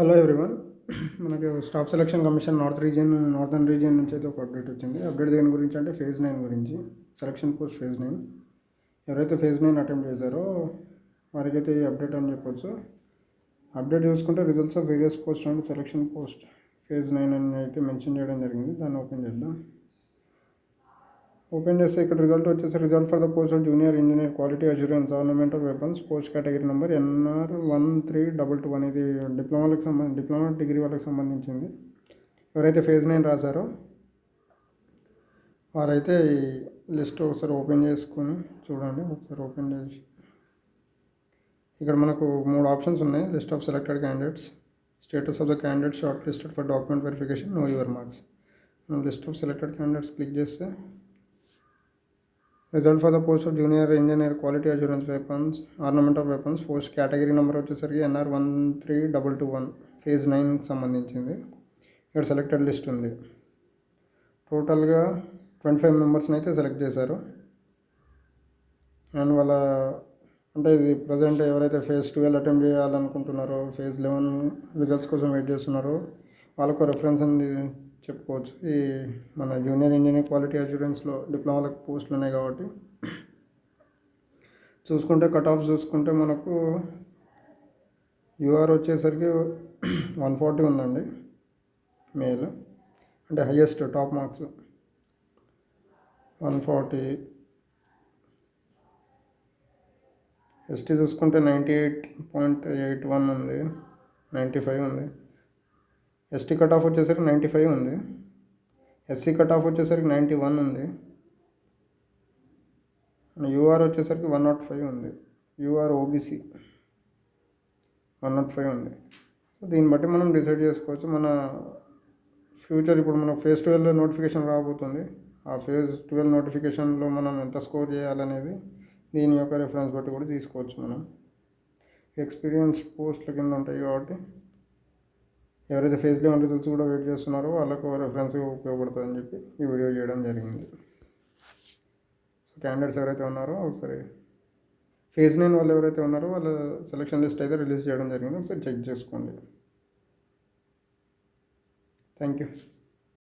Hello everyone మనకి staff selection commission north region northern region నుంచి అయితే ఒక అప్డేట్ వచ్చింది. అప్డేట్ దేని గురించి అంటే ఫేజ్ నైన్ గురించి సెలక్షన్ పోస్ట్ ఫేజ్ నైన్ ఎవరైతే ఫేజ్ నైన్ అటెంప్ట్ చేశారో వారికైతే ఈ అప్డేట్ అని చెప్పొచ్చు. అప్డేట్ చూసుకుంటే results of various post and selection post phase nine అని అయితే మెన్షన్ చేయడం జరిగింది. దాన్ని ఓపెన్ చేద్దాం. ఓపెన్ చేస్తే ఇక్కడ రిజల్ట్ వచ్చేసి result for the post of junior engineer quality assurance ornamental weapons post category number NR one three double two one ఇది డిప్లొమాలకు సంబంధించి డిప్లొమా డిగ్రీ వాళ్ళకి సంబంధించింది. ఎవరైతే ఫేజ్ నైన్ రాశారో వారైతే ఈ లిస్ట్ ఒకసారి ఓపెన్ చేసుకొని చూడండి ఒకసారి ఓపెన్ చేసి. ఇక్కడ మనకు మూడు ఆప్షన్స్ ఉన్నాయి list of selected candidates status of the candidate shortlisted for document verification know your marks మనం list of selected candidates click చేస్తే result for the post of junior engineer quality assurance weapons ornamental weapons post category number వచ్చేసరికి NR one three double two one phase నైన్కి సంబంధించింది. ఇక్కడ selected list ఉంది. టోటల్గా twenty five మెంబర్స్ని అయితే select చేశారు. అండ్ వాళ్ళ అంటే ఇది ప్రజెంట్ ఎవరైతే ఫేజ్ ట్వెల్వ్ అటెంప్ట్ చేయాలనుకుంటున్నారో ఫేజ్ లెవెన్ రిజల్ట్స్ కోసం వెయిట్ చేస్తున్నారో వాళ్ళకు రెఫరెన్స్ అనేది చెప్పుకోవచ్చు. ఈ మన జూనియర్ ఇంజనీర్ క్వాలిటీ అష్యూరెన్స్లో డిప్లొమాలకు పోస్టులు ఉన్నాయి కాబట్టి చూసుకుంటే కట్ ఆఫ్ చూసుకుంటే మనకు యూఆర్ వచ్చేసరికి వన్ ఫార్టీ ఉందండి మేల్. అంటే highest top marks. One forty. ST చూసుకుంటే ninety eight point eight one ఉంది. నైంటీ ఫైవ్ ఉంది. ఎస్టీ కట్ ఆఫ్ వచ్చేసరికి నైంటీ ఫైవ్ ఉంది. ఎస్సీ కట్ ఆఫ్ వచ్చేసరికి నైంటీ వన్ ఉంది. యూఆర్ వచ్చేసరికి వన్ నాట్ ఫైవ్ ఉంది. UR OBC one naught five ఉంది. సో దీన్ని బట్టి మనం డిసైడ్ చేసుకోవచ్చు. మన ఫ్యూచర్ ఇప్పుడు మనకు ఫేజ్ ట్వెల్వ్ నోటిఫికేషన్ రాబోతుంది. ఆ ఫేజ్ ట్వెల్వ్ నోటిఫికేషన్లో మనం ఎంత స్కోర్ చేయాలనేది దీని యొక్క రెఫరెన్స్ బట్టి కూడా తీసుకోవచ్చు మనం. ఎక్స్పీరియన్స్ పోస్టుల కింద ఉంటాయి కాబట్టి ఎవరైతే ఫేస్ లెవెన్ రిజల్ట్స్ కూడా వెయిట్ చేస్తున్నారో వాళ్ళకు రెఫరెన్స్గా ఉపయోగపడుతుందని చెప్పి ఈ వీడియో చేయడం జరిగింది. సో క్యాండిడేట్స్ ఎవరైతే ఉన్నారో ఒకసారి ఫేజ్ నైన్ వాళ్ళు ఎవరైతే ఉన్నారో వాళ్ళ సెలక్షన్ లిస్ట్ అయితే రిలీజ్ చేయడం జరిగింది. ఒకసారి చెక్ చేసుకోండి. Thank you